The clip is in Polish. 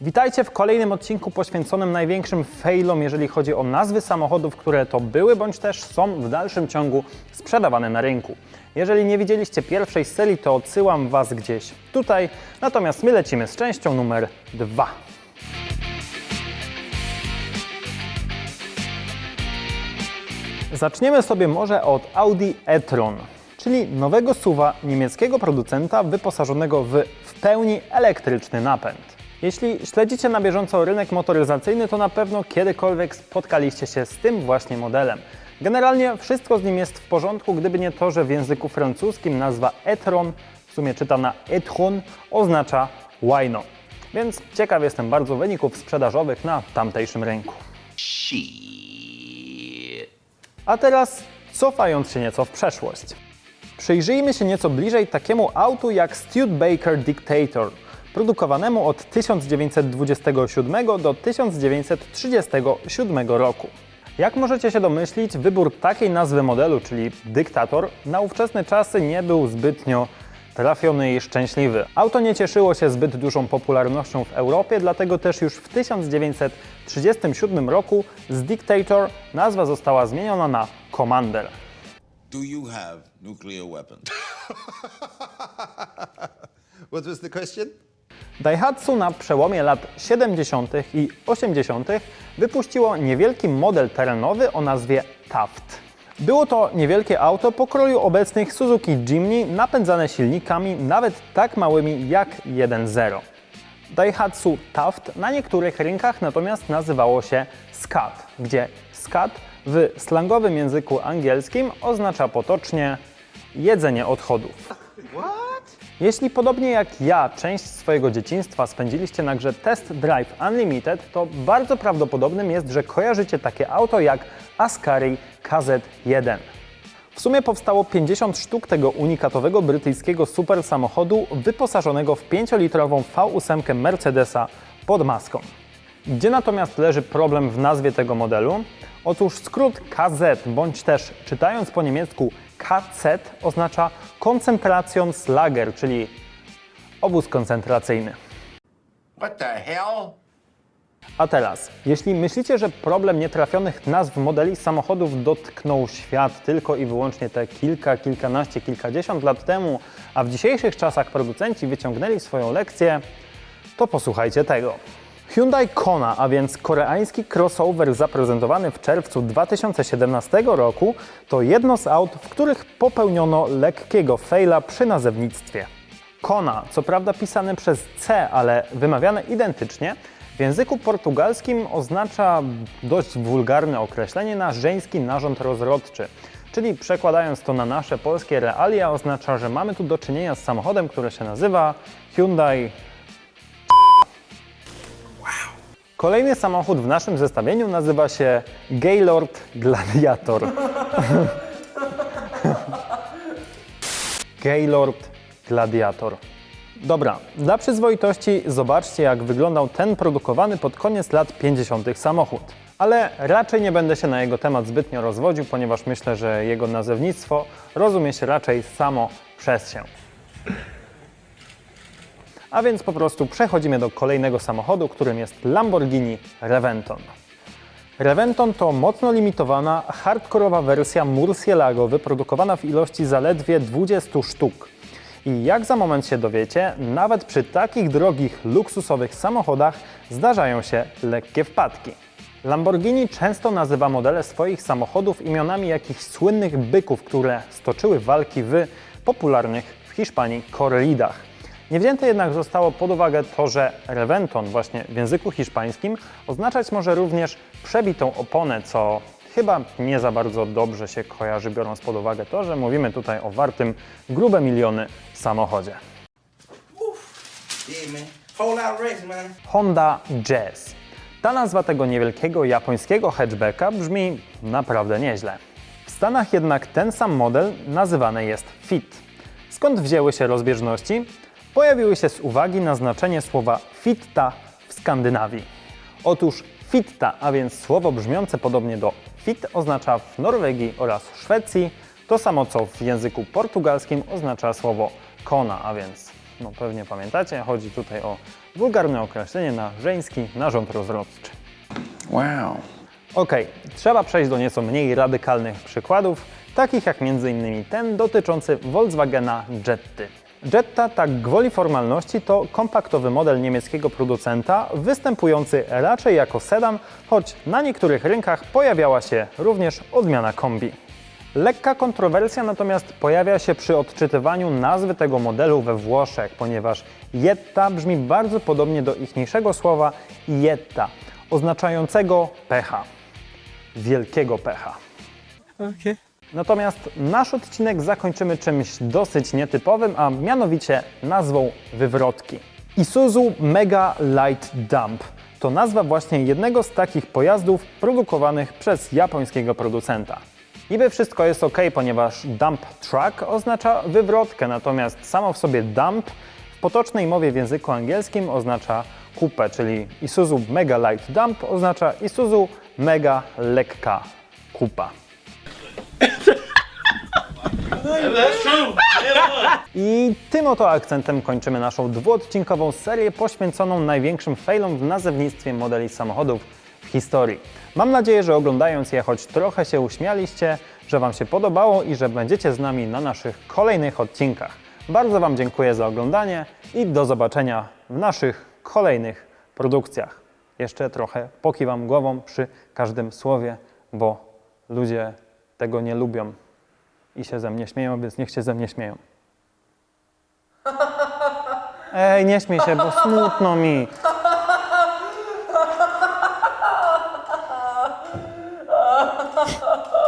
Witajcie w kolejnym odcinku poświęconym największym failom, jeżeli chodzi o nazwy samochodów, które to były bądź też są w dalszym ciągu sprzedawane na rynku. Jeżeli nie widzieliście pierwszej serii, to odsyłam Was gdzieś tutaj, natomiast my lecimy z częścią numer dwa. Zaczniemy sobie może od Audi e-tron, czyli nowego suwa niemieckiego producenta wyposażonego w w pełni elektryczny napęd. Jeśli śledzicie na bieżąco rynek motoryzacyjny, to na pewno kiedykolwiek spotkaliście się z tym właśnie modelem. Generalnie wszystko z nim jest w porządku, gdyby nie to, że w języku francuskim nazwa e-tron, w sumie czytana e-tron, oznacza łajno. Więc ciekaw jestem bardzo wyników sprzedażowych na tamtejszym rynku. A teraz cofając się nieco w przeszłość. Przyjrzyjmy się nieco bliżej takiemu autu jak Studebaker Dictator, produkowanemu od 1927 do 1937 roku. Jak możecie się domyślić, wybór takiej nazwy modelu, czyli dyktator, na ówczesne czasy nie był zbytnio trafiony i szczęśliwy. Auto nie cieszyło się zbyt dużą popularnością w Europie, dlatego też już w 1937 roku z Dictator nazwa została zmieniona na Commander. Do you have nuclear weapons? What was the question? Daihatsu na przełomie lat 70. i 80. wypuściło niewielki model terenowy o nazwie Taft. Było to niewielkie auto pokroju obecnych Suzuki Jimny napędzane silnikami nawet tak małymi jak 1.0. Daihatsu Taft na niektórych rynkach natomiast nazywało się Scat, gdzie Scat w slangowym języku angielskim oznacza potocznie jedzenie odchodów. Jeśli podobnie jak ja część swojego dzieciństwa spędziliście na grze Test Drive Unlimited, to bardzo prawdopodobnym jest, że kojarzycie takie auto jak Ascari KZ1. W sumie powstało 50 sztuk tego unikatowego brytyjskiego super samochodu wyposażonego w 5-litrową V8 Mercedesa pod maską. Gdzie natomiast leży problem w nazwie tego modelu? Otóż skrót KZ, bądź też czytając po niemiecku KZ, oznacza Konzentrationslager, czyli obóz koncentracyjny. What the hell? A teraz, jeśli myślicie, że problem nietrafionych nazw modeli samochodów dotknął świat tylko i wyłącznie te kilka, kilkanaście, kilkadziesiąt lat temu, a w dzisiejszych czasach producenci wyciągnęli swoją lekcję, to posłuchajcie tego. Hyundai Kona, a więc koreański crossover zaprezentowany w czerwcu 2017 roku, to jedno z aut, w których popełniono lekkiego faila przy nazewnictwie. Kona, co prawda pisane przez C, ale wymawiane identycznie, w języku portugalskim oznacza dość wulgarne określenie na żeński narząd rozrodczy. Czyli przekładając to na nasze polskie realia, oznacza, że mamy tu do czynienia z samochodem, który się nazywa Hyundai. Kolejny samochód w naszym zestawieniu nazywa się Gaylord Gladiator. Gaylord Gladiator. Dobra, dla przyzwoitości zobaczcie jak wyglądał ten produkowany pod koniec lat 50. samochód. Ale raczej nie będę się na jego temat zbytnio rozwodził, ponieważ myślę, że jego nazewnictwo rozumie się raczej samo przez się. A więc po prostu przechodzimy do kolejnego samochodu, którym jest Lamborghini Reventon. Reventon to mocno limitowana, hardkorowa wersja Murcielago wyprodukowana w ilości zaledwie 20 sztuk. I jak za moment się dowiecie, nawet przy takich drogich, luksusowych samochodach zdarzają się lekkie wpadki. Lamborghini często nazywa modele swoich samochodów imionami jakichś słynnych byków, które stoczyły walki w popularnych w Hiszpanii korridach. Nie wzięte jednak zostało pod uwagę to, że reventon właśnie w języku hiszpańskim oznaczać może również przebitą oponę, co chyba nie za bardzo dobrze się kojarzy, biorąc pod uwagę to, że mówimy tutaj o wartym grube miliony samochodzie. Honda Jazz. Ta nazwa tego niewielkiego japońskiego hatchbacka brzmi naprawdę nieźle. W Stanach jednak ten sam model nazywany jest Fit. Skąd wzięły się rozbieżności? Pojawiły się z uwagi na znaczenie słowa fitta w Skandynawii. Otóż fitta, a więc słowo brzmiące podobnie do fit, oznacza w Norwegii oraz Szwecji to samo co w języku portugalskim oznacza słowo kona, a więc no pewnie pamiętacie, chodzi tutaj o Wulgarne określenie na żeński narząd rozrodczy. Wow. Ok, trzeba przejść do nieco mniej radykalnych przykładów, takich jak m.in. ten dotyczący Volkswagena Jetty. Jetta, tak gwoli formalności, to kompaktowy model niemieckiego producenta, występujący raczej jako sedan, choć na niektórych rynkach pojawiała się również odmiana kombi. Lekka kontrowersja natomiast pojawia się przy odczytywaniu nazwy tego modelu we Włoszech, ponieważ Jetta brzmi bardzo podobnie do ichniejszego słowa Jetta, oznaczającego pecha wielkiego pecha. Natomiast nasz odcinek zakończymy czymś dosyć nietypowym, a mianowicie nazwą wywrotki. Isuzu Mega Light Dump to nazwa właśnie jednego z takich pojazdów produkowanych przez japońskiego producenta. Niby wszystko jest ok, ponieważ dump truck oznacza wywrotkę, natomiast samo w sobie dump w potocznej mowie w języku angielskim oznacza kupę, czyli Isuzu Mega Light Dump oznacza Isuzu Mega Lekka Kupa. I tym oto akcentem kończymy naszą dwuodcinkową serię poświęconą największym failom w nazewnictwie modeli samochodów w historii. Mam nadzieję, że oglądając je choć trochę się uśmialiście, że Wam się podobało i że będziecie z nami na naszych kolejnych odcinkach. Bardzo Wam dziękuję za oglądanie i do zobaczenia w naszych kolejnych produkcjach. Jeszcze trochę pokiwam głową przy każdym słowie, bo ludzie tego nie lubią i się ze mnie śmieją, więc niech się ze mnie śmieją. Ej, nie śmiej się, bo smutno mi.